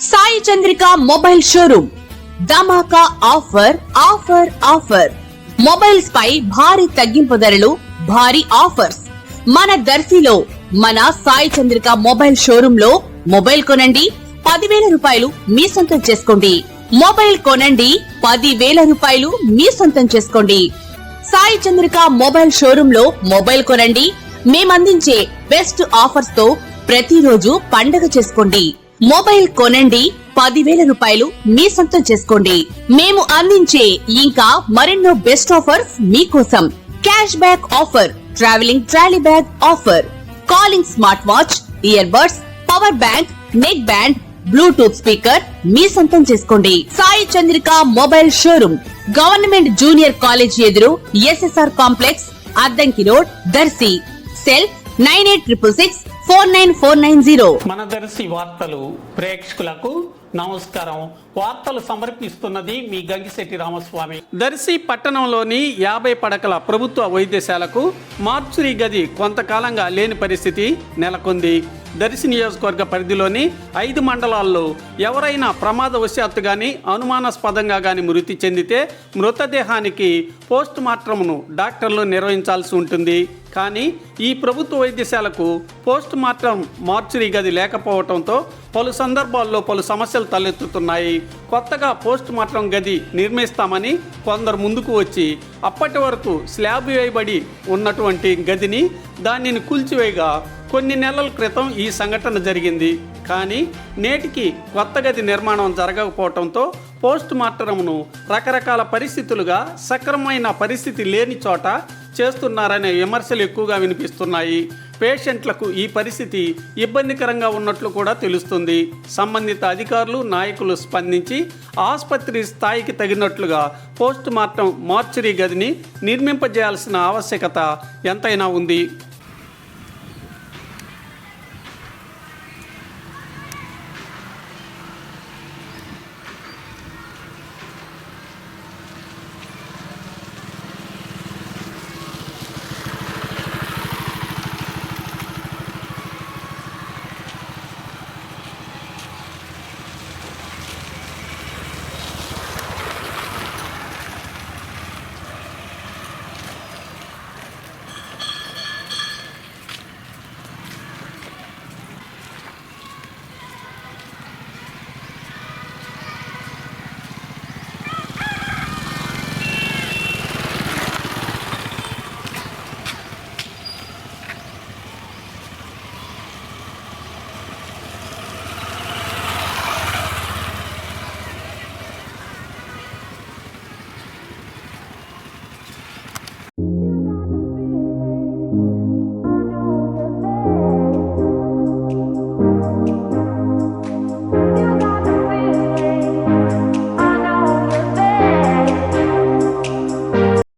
Sai Chandrika mobile showroom. ధమాకా offer offer offer. Mobiles పై భారీ తగ్గింపు ధరలు భారీ ఆఫర్స్. మన దర్శిలో మన సాయి చంద్రిక మొబైల్ షోరూమ్లో మొబైల్ కొనండి పదివేల రూపాయలు మీ సొంతం చేసుకోండి. మొబైల్ కొనండి పదివేల రూపాయలు మీ సొంతం చేసుకోండి. సాయి చంద్రిక మొబైల్ షోరూమ్లో మొబైల్ కొనండి మేమందించే బెస్ట్ ఆఫర్స్తో ప్రతిరోజు పండగ చేసుకోండి. మొబైల్ కొనండి పదివేల రూపాయలు మీ సొంతం చేసుకోండి. మేము అందించే ఇంకా మరెన్నో బెస్ట్ ఆఫర్స్ మీకోసం cash back offer travelling trolley bag offer. Calling smart watch ear buds power bank neck band bluetooth speaker మీ సొంతం చేసుకోండి. Sai Chandrika mobile showroom government junior college ఎదురు SSR complex Addanki road Darsi. Cell nine eight triple six four nine four nine zero. మనదర్శి వార్తలు ప్రేక్షకులకు నమస్కారం. వార్తలు సమర్పిస్తున్నది మీ గంగిశెట్టి రామస్వామి. దర్శి పట్టణంలోని యాభై పడకల ప్రభుత్వ వైద్యశాలకు మార్చురీ గది కొంతకాలంగా లేని పరిస్థితి నెలకొంది. దర్శి నియోజకవర్గ పరిధిలోని ఐదు మండలాల్లో ఎవరైనా ప్రమాదవశాత్తు గాని అనుమానాస్పదంగా గాని మృతి చెందితే మృతదేహానికి పోస్ట్ మార్టంను డాక్టర్లు నిర్వహించాల్సి ఉంటుంది. కానీ ఈ ప్రభుత్వ వైద్యశాలకు పోస్ట్ మార్టం మార్చురీ గది లేకపోవడంతో పలు సందర్భాల్లో పలు సమస్యలు తలెత్తుతున్నాయి. కొత్తగా పోస్ట్ మార్టం గది నిర్మిస్తామని కొందరు ముందుకు వచ్చి అప్పటి వరకు స్లాబ్ వేయబడి ఉన్నటువంటి గదిని దానిని కూల్చివేయగా కొన్ని నెలల క్రితం ఈ సంఘటన జరిగింది. కానీ నేటికి కొత్త గది నిర్మాణం జరగకపోవడంతో పోస్ట్ మార్టంను రకరకాల పరిస్థితులుగా సక్రమమైన పరిస్థితి లేని చోట చేస్తున్నారనే విమర్శలు ఎక్కువగా వినిపిస్తున్నాయి. పేషెంట్లకు ఈ పరిస్థితి ఇబ్బందికరంగా ఉన్నట్లు కూడా తెలుస్తుంది. సంబంధిత అధికారులు నాయకులు స్పందించి ఆసుపత్రి స్థాయికి తగినట్లుగా పోస్ట్ మార్టం మార్చురీ గదిని నిర్మింపజేయాల్సిన ఆవశ్యకత ఎంతైనా ఉంది.